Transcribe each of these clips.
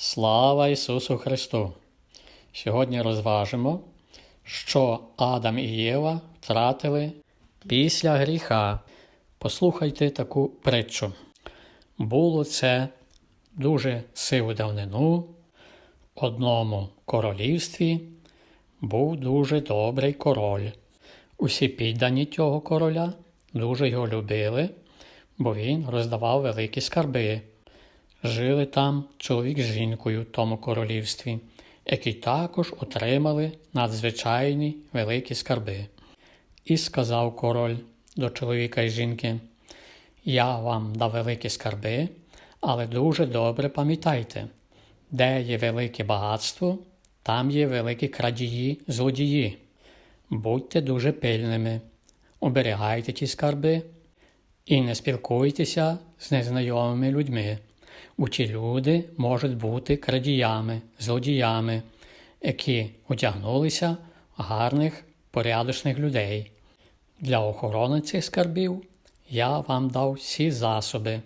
Слава Ісусу Христу! Сьогодні розважимо, що Адам і Єва втратили після гріха. Послухайте таку притчу. Було це дуже сиву давнину. Одному королівстві був дуже добрий король. Усі піддані цього короля дуже його любили, бо він роздавав великі скарби. Жили там чоловік з жінкою в тому королівстві, які також отримали надзвичайні великі скарби. І сказав король до чоловіка і жінки: Я вам дав великі скарби, але дуже добре пам'ятайте, де є велике багатство, там є великі крадії, злодії. Будьте дуже пильними, оберігайте ті скарби і не спілкуйтеся з незнайомими людьми. У ті люди можуть бути крадіями, злодіями, які одягнулися гарних, порядочних людей. Для охорони цих скарбів я вам дав всі засоби.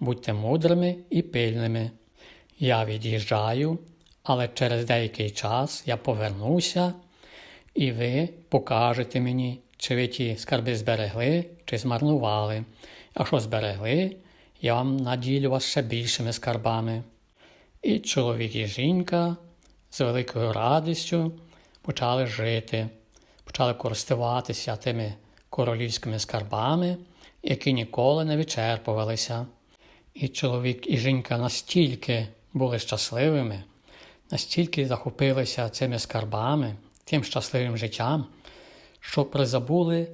Будьте мудрими і пильними. Я від'їжджаю, але через деякий час я повернуся, і ви покажете мені, чи ви ті скарби зберегли, чи змарнували. Якщо зберегли, я вам наділю вас ще більшими скарбами. І чоловік і жінка з великою радістю почали жити, почали користуватися тими королівськими скарбами, які ніколи не вичерпувалися. І чоловік і жінка настільки були щасливими, настільки захопилися цими скарбами, тим щасливим життям, що призабули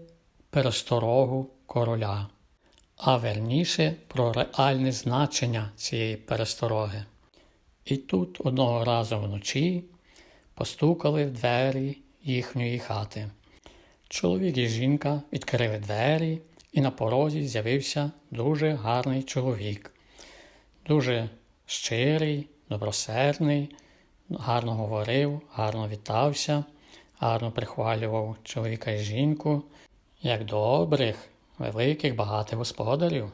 пересторогу короля а верніше про реальне значення цієї перестороги. І тут одного разу вночі постукали в двері їхньої хати. Чоловік і жінка відкрили двері, і на порозі з'явився дуже гарний чоловік, дуже щирий, добросердний, гарно говорив, гарно вітався, гарно прихвалював чоловіка і жінку, як добрих великих багатих господарів.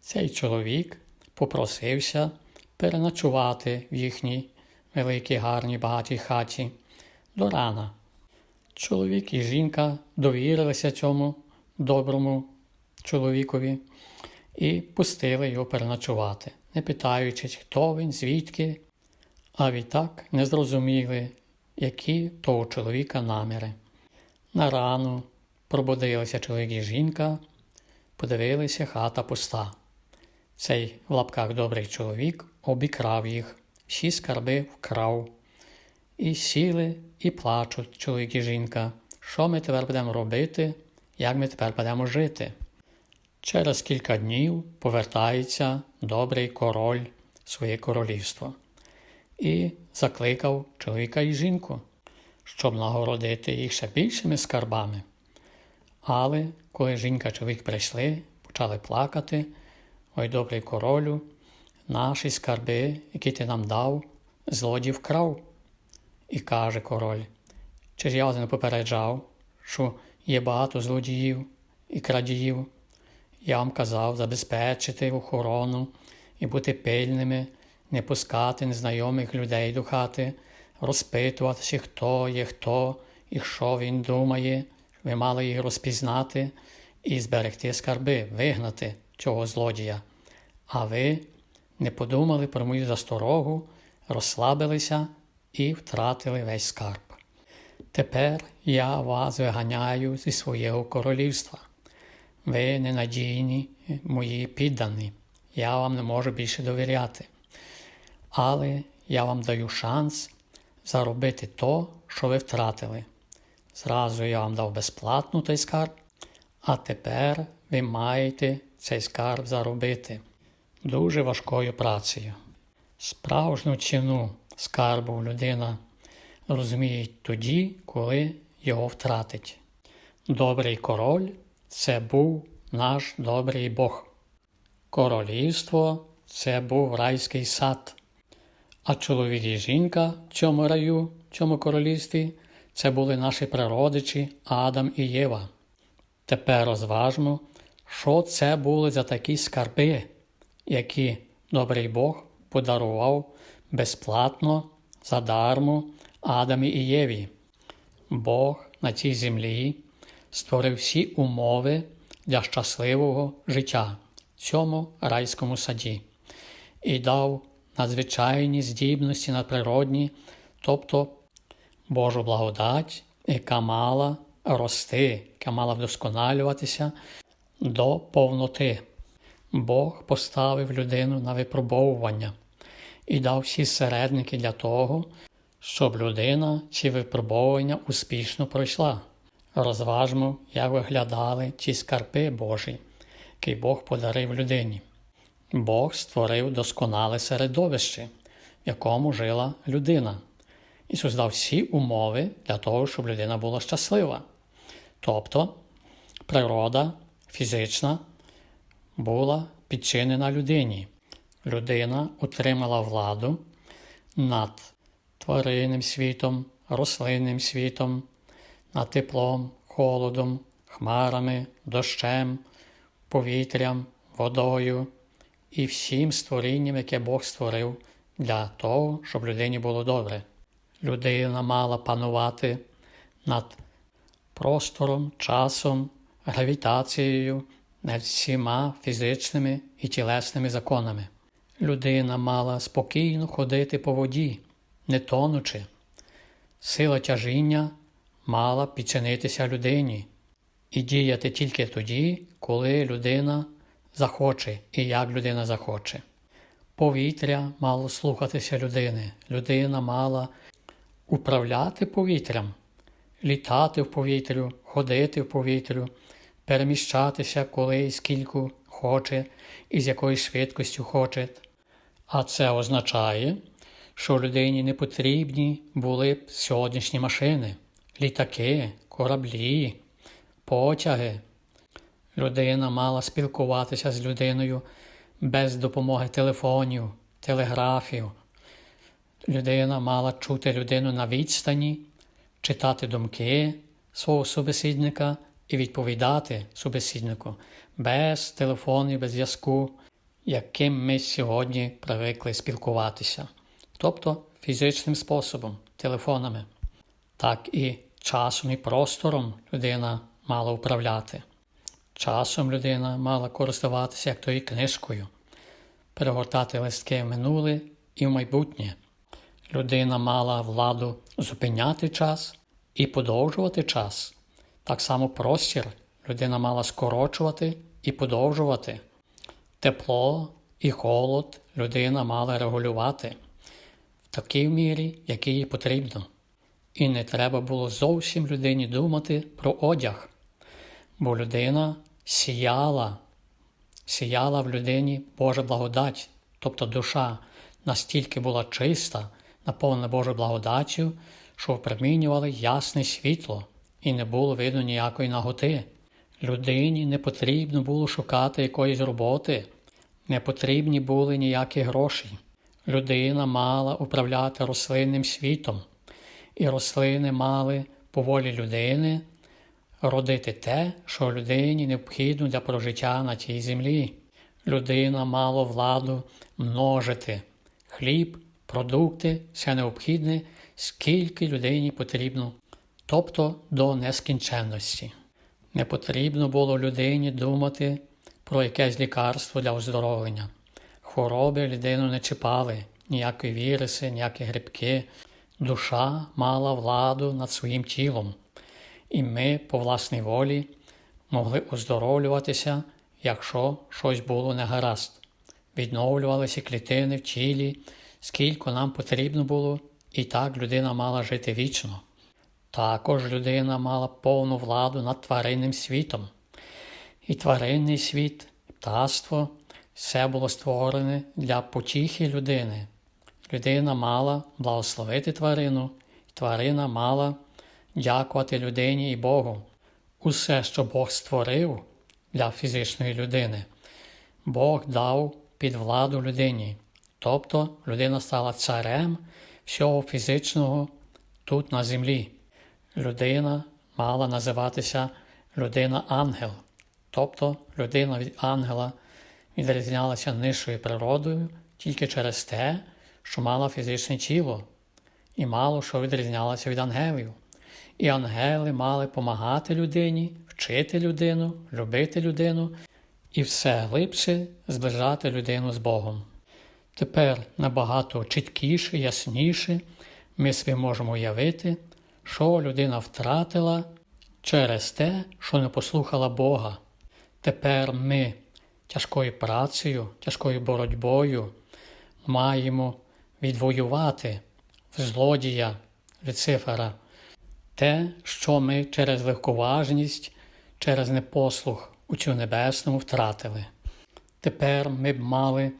Цей чоловік попросився переночувати в їхній великій гарній багатій хаті до рана. Чоловік і жінка довірилися цьому доброму чоловікові і пустили його переночувати, не питаючи, хто він, звідки, а відтак не зрозуміли, які того чоловіка наміри. На рану пробудилися чоловік і жінка Подивилися, хата пуста. Цей в лапках добрий чоловік обікрав їх, всі скарби вкрав. І сіли, і плачуть чоловік і жінка. Що ми тепер будемо робити, як ми тепер будемо жити? Через кілька днів повертається добрий король своє королівство і закликав чоловіка і жінку, щоб нагородити їх ще більшими скарбами. Але коли жінка чоловік прийшли, почали плакати, ой добрий королю, наші скарби, які ти нам дав, злодій вкрав. І каже король, чи ж я вас не попереджав, що є багато злодіїв і крадіїв. Я вам казав забезпечити охорону і бути пильними, не пускати незнайомих людей до хати, розпитуватися, хто є хто і що він думає. Ви мали їх розпізнати і зберегти скарби, вигнати цього злодія. А ви не подумали про мою засторогу, розслабилися і втратили весь скарб. Тепер я вас виганяю зі свого королівства. Ви ненадійні, мої піддані, я вам не можу більше довіряти. Але я вам даю шанс заробити то, що ви втратили. Зразу я вам дав безплатно той скарб, а тепер ви маєте цей скарб заробити дуже важкою працею. Справжню ціну скарбу людина розуміє тоді, коли його втратить. Добрий король це був наш добрий Бог. Королівство це був райський сад, а чоловік і жінка в цьому раю, в цьому королівстві це були наші прародичі Адам і Єва. Тепер розважмо, що це були за такі скарби, які добрий Бог подарував безплатно, задармо Адамі і Єві. Бог на цій землі створив всі умови для щасливого життя в цьому райському саді і дав надзвичайні здібності надприродні, тобто Божу благодать, яка мала рости, яка мала вдосконалюватися до повноти. Бог поставив людину на випробовування і дав всі середники для того, щоб людина ці випробовування успішно пройшла. Розважмо, як виглядали ті скарби Божі, які Бог подарив людині. Бог створив досконале середовище, в якому жила людина, і создав всі умови для того, щоб людина була щаслива. Тобто природа фізична була підчинена людині. Людина отримала владу над тваринним світом, рослинним світом, над теплом, холодом, хмарами, дощем, повітрям, водою і всім створінням, яке Бог створив для того, щоб людині було добре. Людина мала панувати над простором, часом, гравітацією, над всіма фізичними і тілесними законами. Людина мала спокійно ходити по воді, не тонучи. Сила тяжіння мала підчинитися людині і діяти тільки тоді, коли людина захоче і як людина захоче. Повітря мало слухатися людини, людина мала управляти повітрям, літати в повітрю, ходити в повітрю, переміщатися коли і скільки хоче і з якою швидкістю хоче. А це означає, що людині не потрібні були б сьогоднішні машини, літаки, кораблі, потяги. Людина мала спілкуватися з людиною без допомоги телефонів, телеграфів. Людина мала чути людину на відстані, читати думки свого собеседника і відповідати собеседнику без телефонів, без зв'язку, яким ми сьогодні привикли спілкуватися, тобто фізичним способом, телефонами. Так і часом і простором людина мала управляти. Часом людина мала користуватися як тою книжкою, перегортати листки в минуле і в майбутнє. Людина мала владу зупиняти час і подовжувати час. Так само простір людина мала скорочувати і подовжувати. Тепло і холод людина мала регулювати в такій мірі, якій їй потрібно. І не треба було зовсім людині думати про одяг, бо людина сіяла, сіяла в людині Божа благодать, тобто душа настільки була чиста, наповнена Божою благодаттю, що впромінювали ясне світло, і не було видно ніякої наготи. Людині не потрібно було шукати якоїсь роботи, не потрібні були ніякі гроші. Людина мала управляти рослинним світом, і рослини мали по волі людини родити те, що людині необхідно для прожиття на цій землі. Людина мала владу множити хліб, продукти, все необхідне, скільки людині потрібно, тобто до нескінченності. Не потрібно було людині думати про якесь лікарство для оздоровлення. Хвороби людину не чіпали, ніякі віруси, ніякі грибки. Душа мала владу над своїм тілом, і ми по власній волі могли оздоровлюватися, якщо щось було негаразд. Відновлювалися клітини в тілі, скільки нам потрібно було, і так людина мала жити вічно. Також людина мала повну владу над тваринним світом. І тваринний світ, птаство, все було створене для потіхи людини. Людина мала благословити тварину, тварина мала дякувати людині і Богу. Усе, що Бог створив для фізичної людини, Бог дав під владу людині. Тобто людина стала царем всього фізичного тут на землі. Людина мала називатися людина-ангел, тобто людина від ангела відрізнялася нижчою природою тільки через те, що мала фізичне тіло, і мало що відрізнялася від ангелів. І ангели мали помагати людині, вчити людину, любити людину і все глибше зближати людину з Богом. Тепер набагато чіткіше, ясніше ми собі можемо уявити, що людина втратила через те, що не послухала Бога. Тепер ми тяжкою працею, тяжкою боротьбою маємо відвоювати в злодія Люцифера те, що ми через легковажність, через непослух у цю небесному втратили. Тепер ми б мали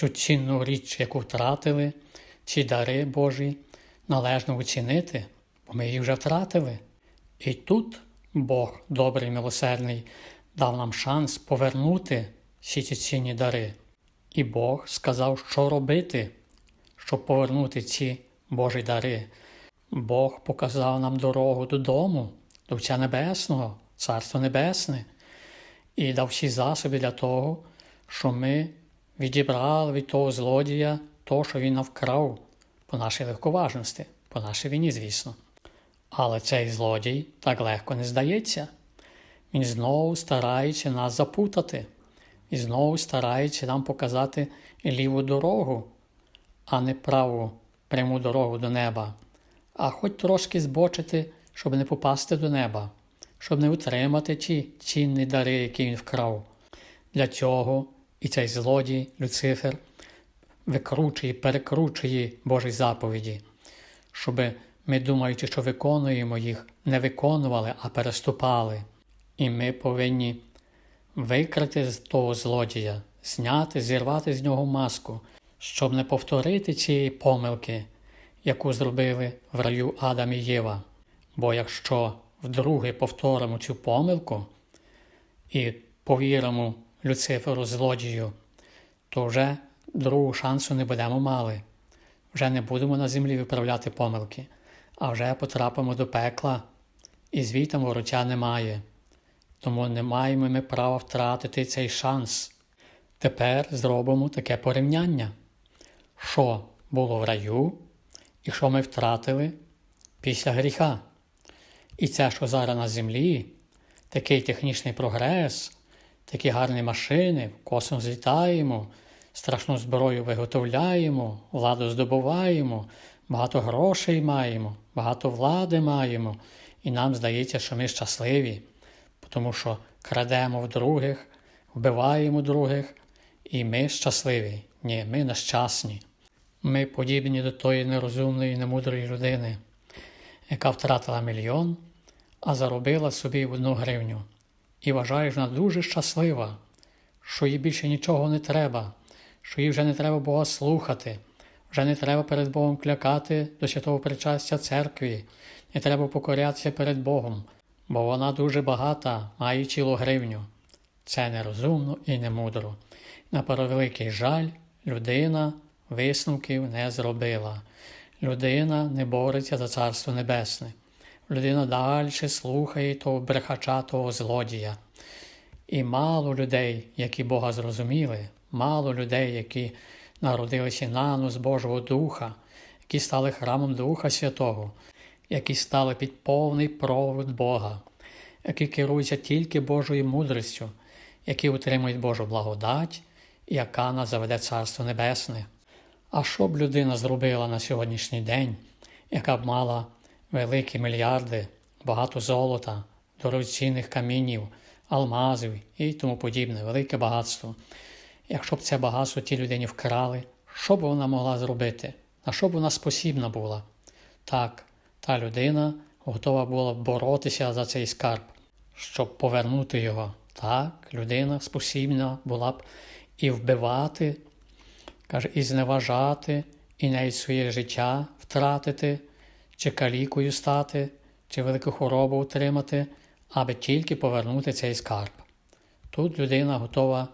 цю цінну річ, яку втратили, ці дари Божі, належно оцінити, бо ми їх вже втратили. І тут Бог, добрий, милосердний, дав нам шанс повернути всі ці цінні дари. І Бог сказав, що робити, щоб повернути ці Божі дари. Бог показав нам дорогу додому, до Отця Небесного, Царство Небесне, і дав всі засоби для того, щоб ми відібрали від того злодія то, що він навкрав по нашій легковажності, по нашій війні, звісно. Але цей злодій так легко не здається. Він знову старається нас запутати, і знову старається нам показати ліву дорогу, а не праву пряму дорогу до неба, а хоч трошки збочити, щоб не попасти до неба, щоб не утримати ті цінні дари, які він вкрав. Для цього і цей злодій Люцифер викручує, перекручує Божі заповіді, щоб ми, думаючи, що виконуємо їх, не виконували, а переступали. І ми повинні викрити з того злодія, зняти, зірвати з нього маску, щоб не повторити цієї помилки, яку зробили в раю Адам і Єва. Бо якщо вдруге повторимо цю помилку і повіримо Люциферу злодію, то вже другого шансу не будемо мали. Вже не будемо на землі виправляти помилки, а вже потрапимо до пекла, і звітом вороття немає. Тому не маємо ми права втратити цей шанс. Тепер зробимо таке порівняння, що було в раю і що ми втратили після гріха. І це, що зараз на землі, такий технічний прогрес, такі гарні машини, в космос злітаємо, страшну зброю виготовляємо, владу здобуваємо, багато грошей маємо, багато влади маємо, і нам здається, що ми щасливі, тому що крадемо в других, вбиваємо других, і ми щасливі. Ні, ми нещасні. Ми подібні до тої нерозумної, немудрої людини, яка втратила мільйон, а заробила собі одну гривню. І вважає, що вона дуже щаслива, що їй більше нічого не треба, що їй вже не треба Бога слухати, вже не треба перед Богом клякати до святого причастя церкві, не треба покорятися перед Богом, бо вона дуже багата, має цілу гривню. Це нерозумно і немудро. На превеликий жаль, людина висновків не зробила. Людина не бореться за Царство Небесне. Людина далі слухає того брехача, того злодія. І мало людей, які Бога зрозуміли, мало людей, які народилися нано з Божого Духа, які стали храмом Духа Святого, які стали під повний провод Бога, які керуються тільки Божою мудрістю, які утримують Божу благодать, яка нас заведе Царство Небесне. А що б людина зробила на сьогоднішній день, яка б мала великі мільярди, багато золота, дорогоцінних камінів, алмазів і тому подібне, велике багатство. Якщо б це багатство ті людині вкрали, що б вона могла зробити? На що б вона спосібна була? Так, та людина готова була боротися за цей скарб, щоб повернути його. Так, людина спосібна була б і вбивати, каже, і зневажати, і навіть своє життя втратити, чи калікою стати, чи велику хворобу отримати, аби тільки повернути цей скарб. Тут людина готова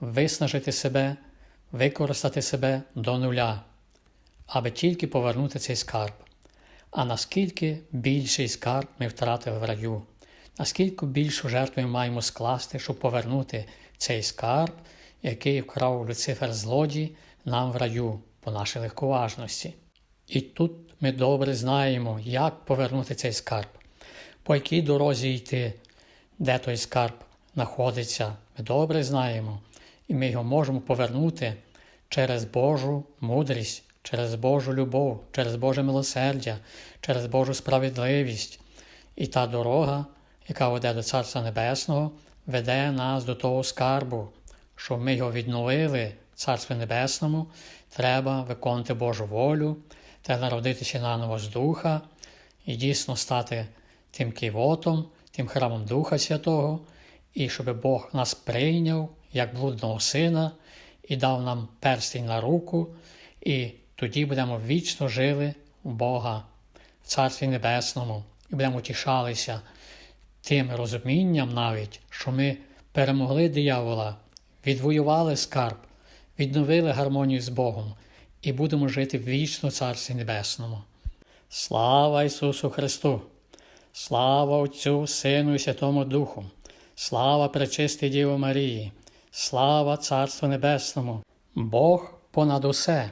виснажити себе, використати себе до нуля, аби тільки повернути цей скарб. А наскільки більший скарб ми втратили в раю, наскільки більшу жертву ми маємо скласти, щоб повернути цей скарб, який вкрав Люцифер злодій нам в раю. по нашій легковажності. І тут ми добре знаємо, як повернути цей скарб, по якій дорозі йти, де той скарб знаходиться. Ми добре знаємо, і ми його можемо повернути через Божу мудрість, через Божу любов, через Боже милосердя, через Божу справедливість. І та дорога, яка веде до Царства Небесного, веде нас до того скарбу, щоб ми його відновили в Царстві Небесному, треба виконати Божу волю, треба народитися наново з Духа і дійсно стати тим кивотом, тим храмом Духа Святого, і щоб Бог нас прийняв як блудного сина і дав нам перстень на руку, і тоді будемо вічно жили у Бога в Царстві Небесному і будемо утішалися тим розумінням навіть, що ми перемогли диявола, відвоювали скарб, відновили гармонію з Богом і будемо жити в вічно Царстві Небесному. Слава Ісусу Христу! Слава Отцю, Сину і Святому Духу! Слава Пречистій Діво Марії! Слава Царству Небесному! Бог понад усе!